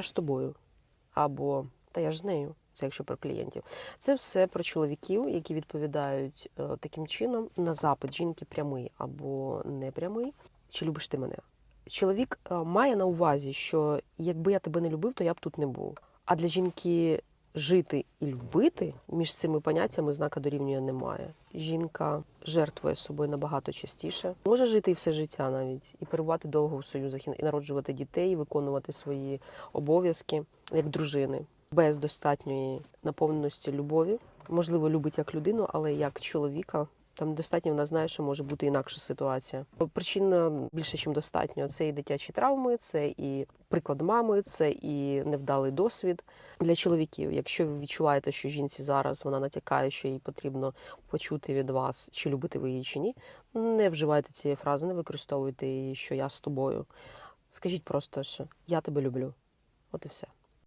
я ж з тобою. Або та я ж з нею. Це якщо про клієнтів. Це все про чоловіків, які відповідають е, таким чином на запит жінки прямий або непрямий. Чи любиш ти мене? Чоловік е, має на увазі, що якби я тебе не любив, то я б тут не був. А для жінки жити і любити між цими поняттями знака дорівнює немає. Жінка жертвує собою набагато частіше, може жити і все життя навіть, і перебувати довго в союзах, і народжувати дітей, і виконувати свої обов'язки як дружини без достатньої наповненості любові. Можливо, любить як людину, але як чоловіка. Там достатньо вона знає, що може бути інакша ситуація. Причин більше, ніж достатньо. Це і дитячі травми, це і приклад мами, це і невдалий досвід для чоловіків. Якщо ви відчуваєте, що жінці зараз вона натякає, що їй потрібно почути від вас, чи любите ви її чи ні, не вживайте цієї фрази, не використовуйте її, що я з тобою. Скажіть просто, що я тебе люблю. От і все.